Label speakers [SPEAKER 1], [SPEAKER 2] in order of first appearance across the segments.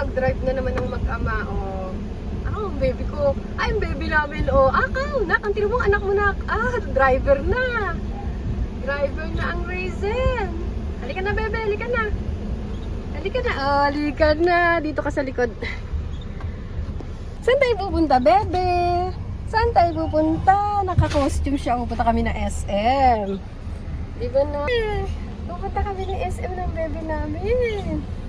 [SPEAKER 1] mag-drive na naman ng mag-ama. Oh. Ako, ang baby ko. Ay, baby namin. Oh, akaw, nak. Ang mo, anak mo, nak. Ah, driver na. Driver na ang Raisin. Halika na, bebe. Halika na. Halika na. Oh, halika na. Dito ka sa likod. Saan tayo pupunta, bebe? Saan tayo pupunta? Naka-costume siya. Pupunta kami na SM. Di ba na? Pupunta kami ng SM ng bebe namin.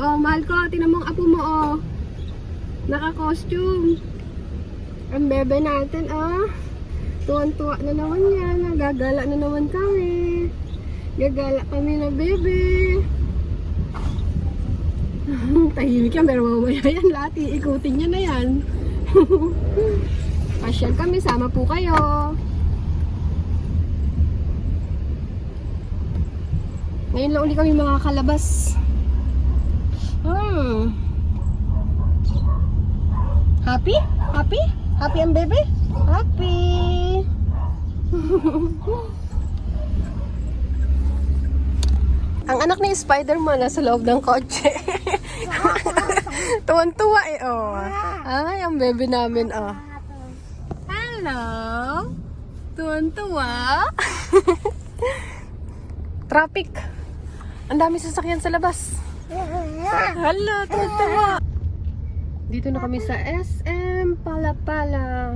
[SPEAKER 1] Oh, mahal ko. Tinan mo ang apo mo, oh. Naka-costume. Ang bebe natin, ah. Tuwan-tuwa na naman yan. Nagagala na naman kami. Gagala kami na bebe. Tahimik yan, pero mamaya yan lahat. Iikutin niya na yan. Pasyal kami, sama po kayo. Ngayon lang uli kami makakalabas. Hmm. Happy? Happy? Happy ang bebe? Happy! ang anak ni Spider-Man nasa loob ng kotse. Tuwan-tuwa eh, oh. Ay, ang bebe namin, oh. Hello! Tuwan-tuwa. Traffic. Ang dami sasakyan sa labas. Hello, tuwan-tuwa. Dito na kami sa SM Palapala.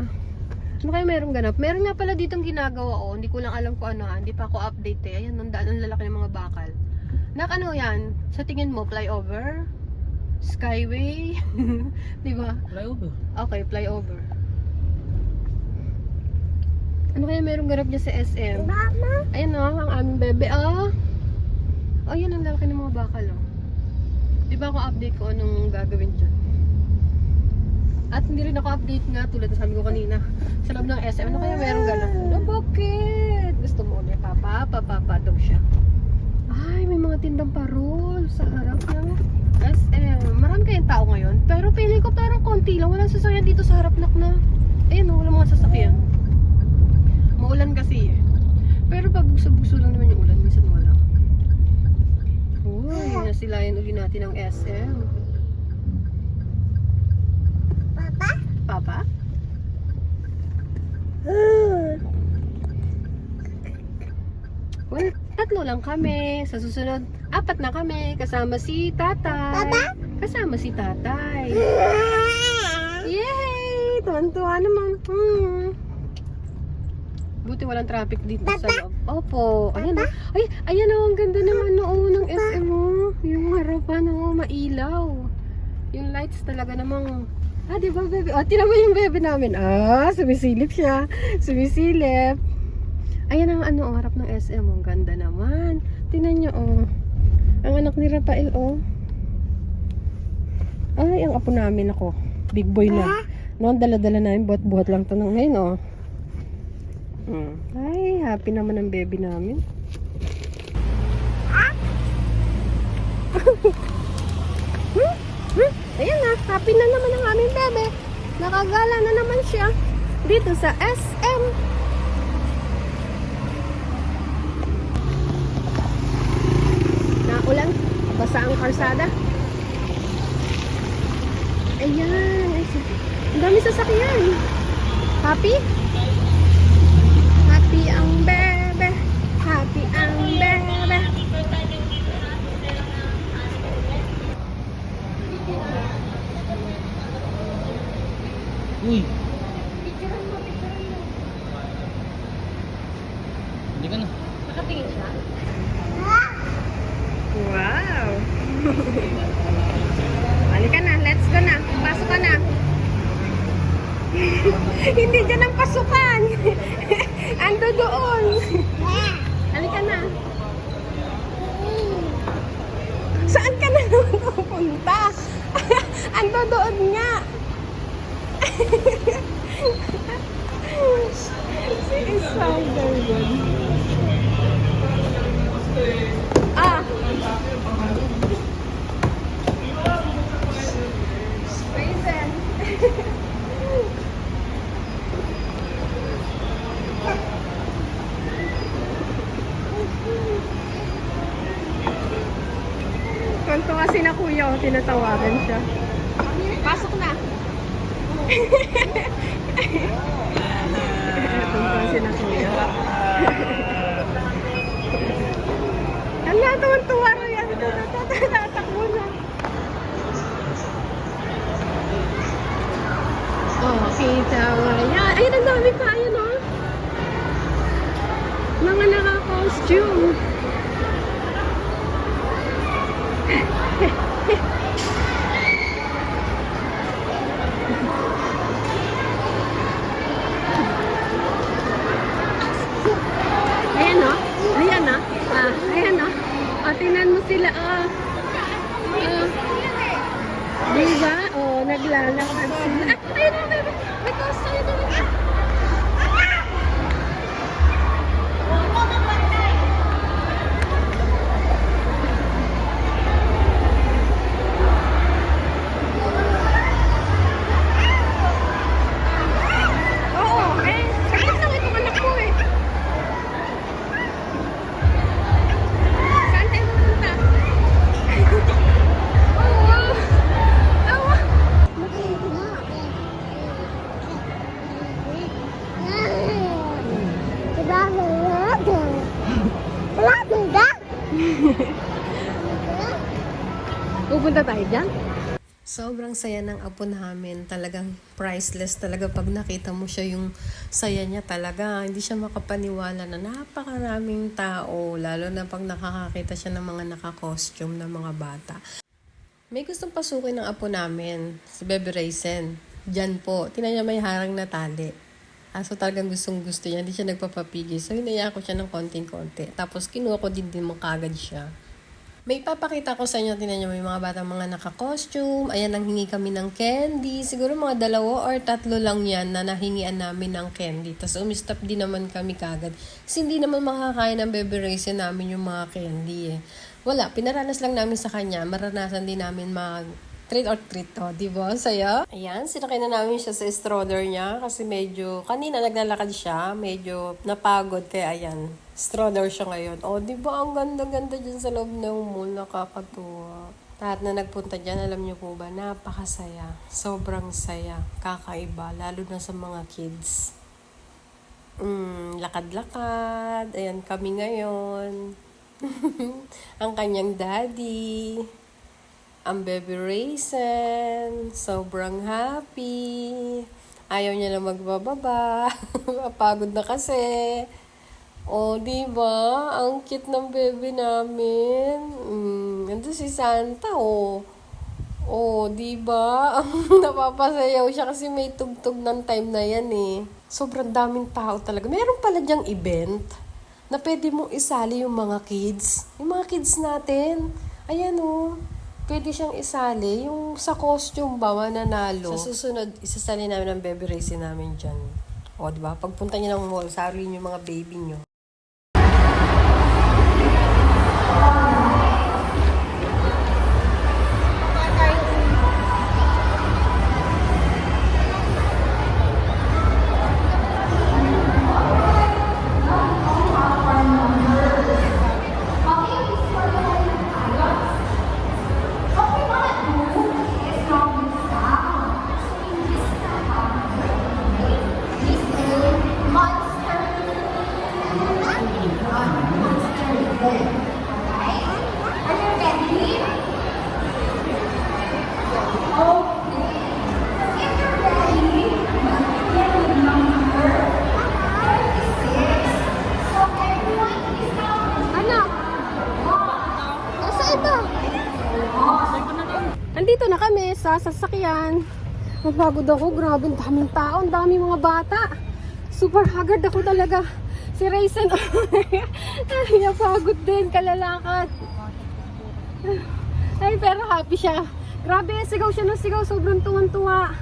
[SPEAKER 1] Ano kayo merong ganap? Meron nga pala ditong ginagawa oh. Hindi ko lang alam kung ano ha. Hindi pa ako update eh. Ayan, ang daan ang lalaki ng mga bakal. Nak ano yan? Sa tingin mo, flyover? Skyway? Di ba?
[SPEAKER 2] Flyover.
[SPEAKER 1] Okay, flyover. Ano kaya merong ganap niya sa SM?
[SPEAKER 3] Mama?
[SPEAKER 1] Ayan oh, ang aming bebe. Oh. Oh, yan ang lalaki ng mga bakal oh. Di ba ako update ko anong gagawin dyan? At hindi rin ako update nga tulad ng sabi ko kanina. Sa loob ng SM, ano kaya meron ganap? No, bakit? Gusto mo ulit, papa, papa, papa daw siya. Ay, may mga tindang parol sa harap ng SM. Marami kayong tao ngayon. Pero feeling ko parang konti lang. Walang sasakyan dito sa harap nak na. Ayun, oh, walang mga sasakyan. Maulan kasi eh. Pero pag bugso-bugso lang naman yung ulan, minsan wala. Uy, nasilayan uli natin ang SM.
[SPEAKER 3] Papa?
[SPEAKER 1] Papa? Well, tatlo lang kami. Sa susunod, apat na kami. Kasama si tatay.
[SPEAKER 3] Papa?
[SPEAKER 1] Kasama si tatay. Yay! Tuwan-tuwa naman. Hmm. Buti walang traffic dito sa loob. Opo. Ayan oh. Ay, ayan oh. Ang ganda naman noon ng SM oh. Yung harapan oh. Mailaw. Yung lights talaga namang Ah, di ba, bebe? Oh, tinan mo yung bebe namin. Ah, sumisilip siya. Sumisilip. Ayan ang ano, oh, harap ng SM. Ang ganda naman. Tinan nyo, oh. Ang anak ni Rafael, oh. Ay, ang apo namin ako. Big boy na. Noon, dala-dala namin. Buhat-buhat lang to ng ngayon, oh. Mm. Ay, happy naman ang baby namin. Hmm? Hmm? Ayan na, happy na naman ang aming bebe. Nakagala na naman siya dito sa SM. Naulan, basa ang karsada. Ayan, ay, ang dami sasakyan. Happy
[SPEAKER 2] Hindi ka na.
[SPEAKER 1] Nakatingin siya? Wow! Halika na, let's go na. Pasok ka na. Hindi dyan ang pasukan. Ando doon. Halika na. Saan ka na naman pupunta? Ando doon nga. si Spider-Man. Ah! Raisin. Kanto kasi na kuya. kuya, oh, tinatawagan siya. Pasok na. Mga naka-costume. Ayan o. Ayan o. Ah, ayan o. O, tingnan mo sila. Oh. Oh. Diba? Oh, naglalakad sila. Ah, ayun o. May, may costume. Ayun o. Oo, Pupunta tayo dyan? Sobrang saya ng apo namin. Talagang priceless talaga pag nakita mo siya yung saya niya talaga. Hindi siya makapaniwala na napakaraming tao. Lalo na pag nakakakita siya ng mga naka-costume ng mga bata. May gustong pasukin ng apo namin, si Bebe Raisin. Diyan po. Tinan niya may harang na tali. Aso talagang gustong gusto niya. Hindi siya nagpapapigil. So, hinaya ko siya ng konting-konti. Tapos, kinuha ko din din mo kagad siya. May papakita ko sa inyo, tinan nyo, may mga batang mga naka-costume. Ayan, nanghingi kami ng candy. Siguro mga dalawa or tatlo lang yan na nahingian namin ng candy. Tapos umistop din naman kami kagad. Kasi hindi naman makakain ng baby raisin namin yung mga candy eh. Wala, pinaranas lang namin sa kanya. Maranasan din namin mag treat or treat to, di ba? Saya. Ayan, sinakay na namin siya sa stroller niya kasi medyo, kanina naglalakad siya, medyo napagod kaya ayan, stroller siya ngayon. O, di ba ang ganda-ganda dyan sa loob ng mall, nakakatuwa. Lahat na nagpunta dyan, alam niyo po ba, napakasaya. Sobrang saya. Kakaiba, lalo na sa mga kids. Mm, lakad-lakad. Ayan kami ngayon. ang kanyang daddy. Ang baby raisin. Sobrang happy. Ayaw niya na magbababa. Pagod na kasi. O, di ba? Ang cute ng baby namin. Mm, ando si Santa, oh. Oh, di ba? Napapasayaw siya kasi may tugtog ng time na yan eh. Sobrang daming tao talaga. Meron pala diyang event na pwede mong isali yung mga kids. Yung mga kids natin. Ayan oh. Pwede siyang isali. Yung sa costume ba, mananalo. Sa susunod, isasali namin ang baby racing namin dyan. O, di ba? Pagpunta niyo ng mall, sali niyo mga baby niyo. Sasakyan. Napagod ako. Grabe, daming tao. Ang daming mga bata. Super haggard ako talaga. Si Raisin, ay, napagod din. Kalalakad. Ay, pero happy siya. Grabe, sigaw siya ng sigaw. Sobrang tuwan-tuwa.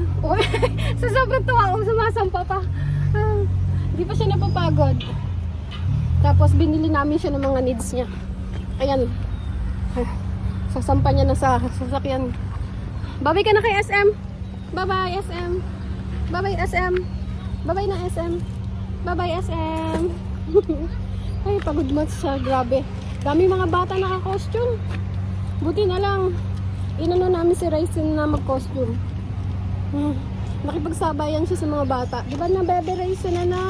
[SPEAKER 1] Sa sobrang tuwa, oh, sumasampa pa. Hindi pa siya napapagod. Tapos binili namin siya ng mga needs niya. Ayan. Ay, Sasampa niya na sa sasakyan. Babay ka na kay SM. Bye-bye SM. Bye-bye SM. Bye-bye na SM. Bye-bye SM. Ay, pagod mo siya. Grabe. Dami mga bata naka-costume. Buti na lang. Inano namin si Raisin na mag-costume. Hmm. Nakipagsabayan siya sa mga bata. Di ba na, bebe Raisin na na?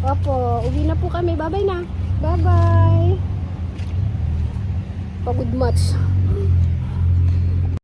[SPEAKER 1] Opo, uwi na po kami. Bye-bye na. Bye-bye. Pagod much.